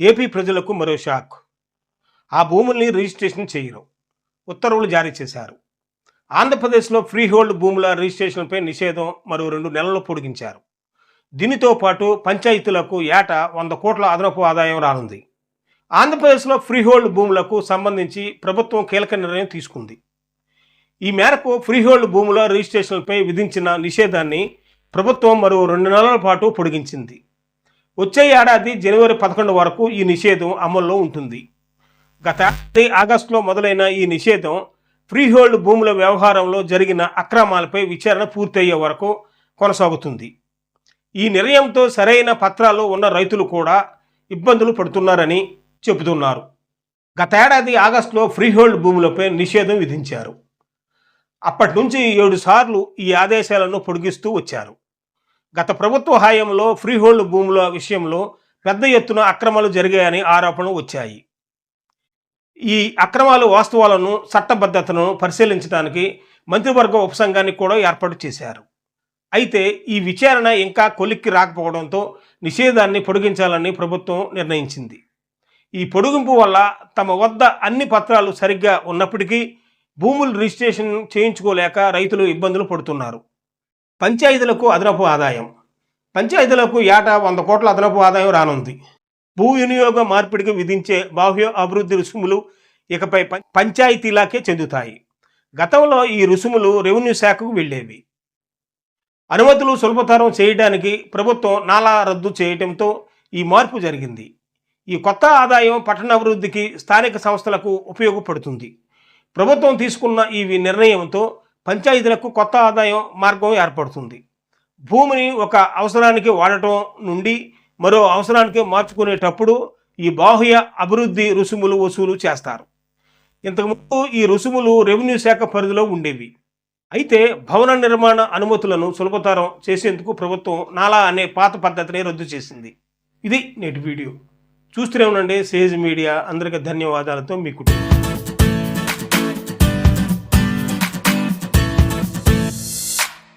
AP ప్రజలకు మరో shock. ఆ భూముల్ని రిజిస్ట్రేషన్ చేయరు. ఉత్తర్వులు జారీ చేశారు. ఆంధ్రప్రదేశ్లో ఫ్రీ హోల్డ్ భూముల రిజిస్ట్రేషన్పై నిషేధం మరో రెండు నెలలు పొడిగించారు. దీనితో పాటు పంచాయతీలకు ఏటా వంద కోట్ల అదనపు ఆదాయం రానుంది. ఆంధ్రప్రదేశ్లో ఫ్రీహోల్డ్ భూములకు సంబంధించి ప్రభుత్వం కీలక నిర్ణయం తీసుకుంది. ఈ మేరకు ఫ్రీ హోల్డ్ భూముల రిజిస్ట్రేషన్పై విధించిన నిషేధాన్ని ప్రభుత్వం మరో రెండు నెలల పాటు పొడిగించింది. వచ్చే ఏడాది జనవరి పదకొండు వరకు ఈ నిషేధం అమల్లో ఉంటుంది. గత ఆగస్టులో మొదలైన ఈ నిషేధం ఫ్రీ హోల్డ్ భూముల వ్యవహారంలో జరిగిన అక్రమాలపై విచారణ పూర్తయ్యే వరకు కొనసాగుతుంది. ఈ నిర్ణయంతో సరైన పత్రాలు ఉన్న రైతులు కూడా ఇబ్బందులు పడుతున్నారని చెబుతున్నారు. గతేడాది ఆగస్టులో ఫ్రీ హోల్డ్ భూములపై నిషేధం విధించారు. అప్పటి నుంచి ఏడు సార్లు ఈ ఆదేశాలను పొడిగిస్తూ వచ్చారు. గత ప్రభుత్వ హయాంలో ఫ్రీ హోల్డ్ భూముల విషయంలో పెద్ద ఎత్తున అక్రమాలు జరిగాయని ఆరోపణలు వచ్చాయి. ఈ అక్రమాలు వాస్తవాలను చట్టబద్ధతను పరిశీలించడానికి మంత్రివర్గ ఉపసంఘాన్ని కూడా ఏర్పాటు చేశారు. అయితే ఈ విచారణ ఇంకా కొలిక్కి రాకపోవడంతో నిషేధాన్ని పొడిగించాలని ప్రభుత్వం నిర్ణయించింది. ఈ పొడిగింపు వల్ల తమ వద్ద అన్ని పత్రాలు సరిగ్గా ఉన్నప్పటికీ భూములు రిజిస్ట్రేషన్ చేయించుకోలేక రైతులు ఇబ్బందులు పడుతున్నారు. పంచాయతీలకు అదనపు ఆదాయం. పంచాయతీలకు ఏటా వంద కోట్ల అదనపు ఆదాయం రానుంది. భూ వినియోగ మార్పిడికి విధించే బాహ్య అభివృద్ధి రుసుములు ఇకపై పంచాయతీలాకే పంచాయతీలకే చెందుతాయి. గతంలో ఈ రుసుములు రెవెన్యూ శాఖకు వెళ్ళేవి. అనుమతులు సులభతరం చేయడానికి ప్రభుత్వం నాలా రద్దు చేయడంతో ఈ మార్పు జరిగింది. ఈ కొత్త ఆదాయం పట్టణాభివృద్ధికి స్థానిక సంస్థలకు ఉపయోగపడుతుంది. ప్రభుత్వం తీసుకున్న ఈ నిర్ణయంతో పంచాయతీలకు కొత్త ఆదాయం మార్గం ఏర్పడుతుంది. భూమిని ఒక అవసరానికి వాడటం నుండి మరో అవసరానికి మార్చుకునేటప్పుడు ఈ బాహ్య అభివృద్ధి రుసుములు వసూలు చేస్తారు. ఇంతకుముందు ఈ రుసుములు రెవెన్యూ శాఖ పరిధిలో ఉండేవి. అయితే భవన నిర్మాణ అనుమతులను సులభతరం చేసేందుకు ప్రభుత్వం నాలా అనే పాత పద్ధతిని రద్దు చేసింది. ఇది నేటి వీడియో. చూస్తూనే ఉండండి. Sage media. అందరికీ ధన్యవాదాలతో మీ కుటుంబం.